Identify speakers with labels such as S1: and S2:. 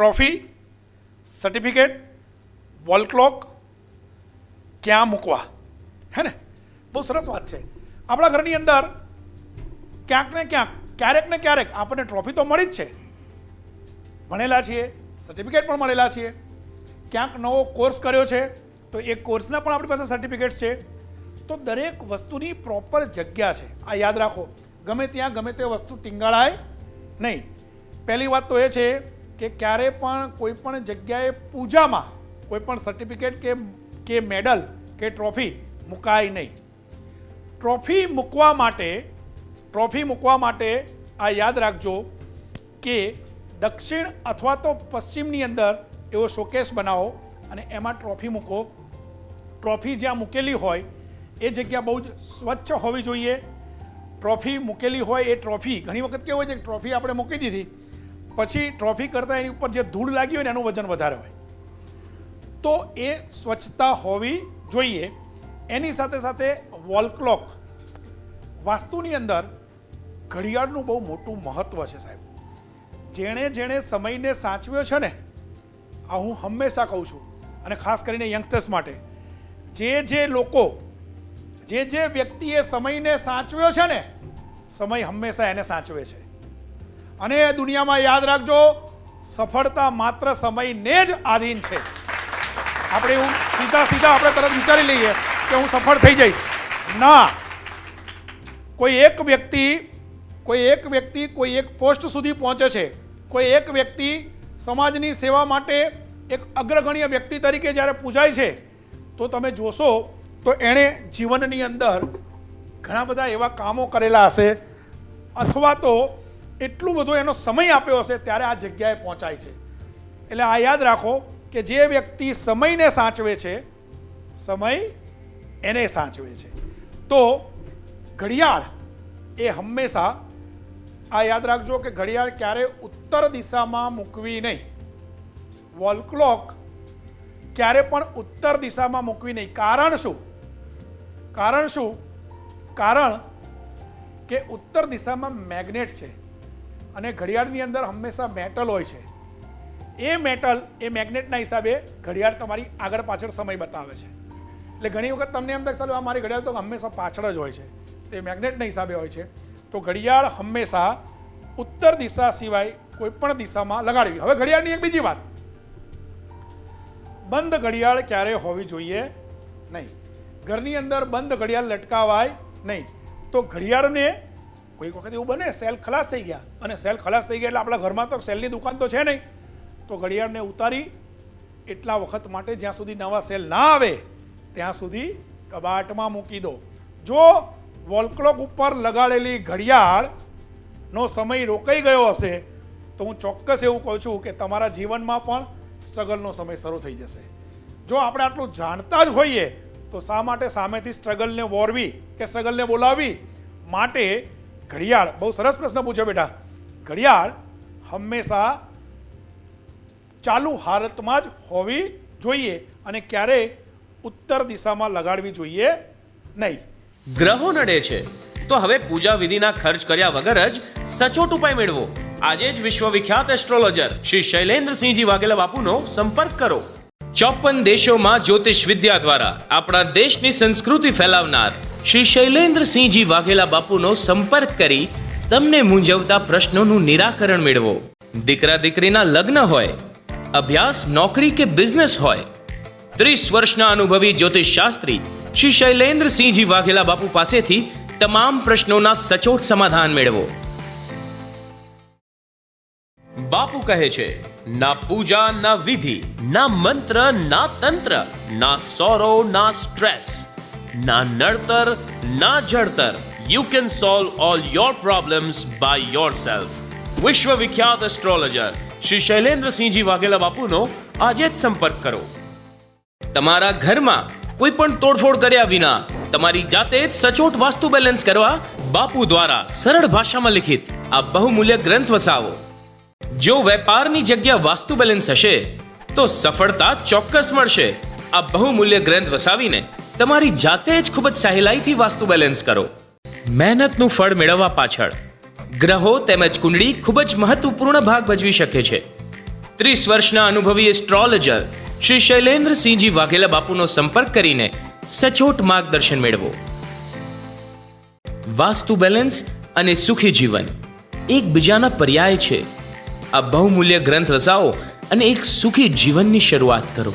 S1: Trophy certificate wall clock ક્યાં મૂકવા હે ને બહુ સરસ વાત છે આપણા ઘરની અંદર ક્યાંક ને ક્યાંક ક્યારેક ને ક્યારેક આપણને ટ્રોફી તો મળી જ છે ભણેલા છીએ સર્ટિફિકેટ પણ મળેલા છીએ ક્યાંક નવો કોર્સ કર્યો છે તો એ કોર્સના પણ આપણી પાસે સર્ટિફિકેટ છે તો દરેક વસ્તુની પ્રોપર જગ્યા છે આ યાદ રાખો ગમે ત્યાં ગમે તે વસ્તુ ટીંગાળાય નહીં પહેલી વાત તો એ છે કે ક્યારે પણ કોઈ પણ જગ્યાએ પૂજામાં કોઈ પણ સર્ટિફિકેટ કે કે મેડલ કે ટ્રોફી મુકાય નહીં. ટ્રોફી મૂકવા માટે ટ્રોફી મૂકવા માટે આ યાદ રાખજો કે દક્ષિણ અથવા તો પશ્ચિમની અંદર એવો શોકેસ બનાવો અને એમાં ટ્રોફી મૂકો. ટ્રોફી જ્યાં મૂકેલી હોય, એ જગ્યા બહુ જ સ્વચ્છ હોવી જોઈએ. ટ્રોફી મૂકેલી હોય એ ટ્રોફી ઘણી વખત કેવું હોય છે ટ્રોફી આપણે મૂકી દીધી પછી ટ્રોફી કરતાં એની ઉપર જે ધૂળ લાગી હોય ને એનું વજન વધારે હોય. તો એ સ્વચ્છતા હોવી જોઈએ. એની સાથે સાથે વોલ ક્લોક વાસ્તુની અંદર ઘડિયાળનું બહુ મોટું મહત્ત્વ છે સાહેબ. જેણે જેણે સમયને સાચવ્યો છે ને, આ હું હંમેશા કહું છું, અને ખાસ કરીને યંગસ્ટર્સ માટે, જે જે લોકો, જે જે વ્યક્તિએ સમયને સાચવ્યો છે ને, સમય હંમેશા એને સાચવે છે. અને એ દુનિયામાં યાદ રાખજો, સફળતા માત્ર સમયને જ આધીન છે. આપણે એવું સીધા સીધા આપણે તરત વિચારી લઈએ કે હું સફળ થઈ જઈશ. ના. કોઈ એક વ્યક્તિ, કોઈ એક વ્યક્તિ કોઈ એક પોસ્ટ સુધી પહોંચે છે. કોઈ એક વ્યક્તિ સમાજની સેવા માટે એક અગ્રગણ્ય વ્યક્તિ તરીકે જ્યારે પૂજાય છે, તો તમે જોશો, તો એણે જીવનની અંદર ઘણા બધા એવા કામો કરેલા હશે, અથવા તો એટલું બધો એનો સમય આપ્યો હશે ત્યારે આ જગ્યાએ પહોંચાય છે. એટલે આ યાદ રાખો કે જે વ્યક્તિ સમયને સાચવે છે, સમય એને સાચવે છે. તો ઘડિયાળ એ હંમેશા, આ યાદ રાખજો કે ઘડિયાળ ક્યારે ઉત્તર દિશામાં મૂકવી નહીં. વોલ ક્લોક ક્યારે પણ ઉત્તર દિશામાં મૂકવી નહીં. કારણ શું? કારણ શું? કારણ કે ઉત્તર દિશામાં મેગ્નેટ છે. અને ઘડિયાળની અંદર હંમેશા મેટલ હોય છે. એ મેટલ એ મેગ્નેટના હિસાબે ઘડિયાળ તમારી આગળ પાછળ સમય બતાવે છે. એટલે ઘણી વખત તમને એમ થાય આ મારી ઘડિયાળ તો હંમેશા પાછળ જ હોય છે. તે મેગ્નેટના હિસાબે હોય છે. તો ઘડિયાળ હંમેશા ઉત્તર દિશા સિવાય કોઈ પણ દિશામાં લગાડવી. હવે ઘડિયાળની એક બીજી વાત. બંધ ઘડિયાળ ક્યારે હોવી જોઈએ? નહીં. ઘરની અંદર બંધ ઘડિયાળ લટકાવાય નહીં. તો ઘડિયાળને કોઈક વખત એવું બને, સેલ ખલાસ થઈ ગયા. અને સેલ ખલાસ થઈ ગયા એટલે આપણા ઘરમાં તો સેલની દુકાન તો છે નહીં. તો ઘડિયાળને ઉતારી એટલા વખત માટે જ્યાં સુધી નવા સેલ ના આવે, ત્યાં સુધી કબાટમાં મૂકી દો. જો વોલ ક્લોક ઉપર લગાડેલી ઘડિયાળનો સમય રોકાઈ ગયો હશે, તો હું ચોક્કસ એવું કહું છું કે તમારા જીવનમાં પણ સ્ટ્રગલનો સમય શરૂ થઈ જશે. જો આપણે આટલું જાણતા જ હોઈએ, તો શા માટે સામેથી સ્ટ્રગલને વોરવી કે સ્ટ્રગલને બોલાવી માટે ઘડિયાળ, બહુ સરસ પ્રશ્ન પૂછ્યો બેટા. ઘડિયાળ હંમેશા ચાલુ હાલતમાં જ હોવી જોઈએ અને ક્યારેય ઉત્તર દિશામાં લગાડવી જોઈએ નહીં.
S2: ગ્રહો નડે છે. તો હવે પૂજા વિધિના ખર્ચ કર્યા વગર જ સચોટ ઉપાય મેળવો. આજે જ વિશ્વવિખ્યાત એસ્ટ્રોલોજર શ્રી શૈલેન્દ્રસિંહજી વાઘેલા બાપુનો સંપર્ક કરો. ચોપન દેશોમાં જ્યોતિષ વિદ્યા દ્વારા આપણા દેશની સંસ્કૃતિ ફેલાવનાર શ્રી શૈલેન્દ્રસિંહજી વાઘેલા બાપુનો સંપર્ક કરી તમને મૂંઝવતા પ્રશ્નોનું નિરાકરણ મેળવો. દીકરા દીકરીના લગ્ન હોય, અભ્યાસ, નોકરી કે બિઝનેસ હોય, ત્રીસ વર્ષના અનુભવી જ્યોતિષ શાસ્ત્રી શ્રી શૈલેન્દ્રસિંહજી વાઘેલા બાપુ પાસેથી તમામ પ્રશ્નોના સચોટ સમાધાન મેળવો. બાપુ કહે છે, ના પૂજા, ના વિધિ, ના મંત્ર, ના તંત્ર, ના સોરો ના સ્ટ્રેસ ના નડતર, ના જડતર. You can solve all your problems by yourself વિશ્વ વિખ્યાત એસ્ટ્રોલોજર શ્રી શૈલેન્દ્રસિંહજી વાઘેલા બાપુનો આજે જ સંપર્ક કરો. તમારા ઘરમાં કોઈ પણ તોડફોડ કર્યા વિના તમારી જાતે જ સચોટ વાસ્તુ બેલેન્સ કરવા બાપુ દ્વારા સરળ ભાષામાં લિખિત આ બહુમૂલ્ય ગ્રંથ વસાવો. જો વેપારની જગ્યા વાસ્તુ બેલેન્સ હશે, તો સફળતા ચોક્કસ મળશે. આ બહુમૂલ્ય ગ્રંથ વસાવીને તમારી જાતે જ ખૂબ જ સહેલાઈથી વાસ્તુ બેલેન્સ કરો. મહેનતનું ફળ મેળવવા પાછળ, ગ્રહો તેમજ કુંડળી ખૂબ જ મહત્વપૂર્ણ ભાગ ભજવી શકે છે. ત્રીસ વર્ષના અનુભવી એસ્ટ્રોલોજર શ્રી શૈલેન્દ્રસિંહજી વાઘેલા બાપુનો સંપર્ક કરીને સચોટ માર્ગદર્શન મેળવો. વાસ્તુ બેલેન્સ અને સુખી જીવન એકબીજાના પર્યાય છે. આ બહુમૂલ્ય ગ્રંથ રસાઓ અને એક સુખી જીવનની શરૂઆત કરો.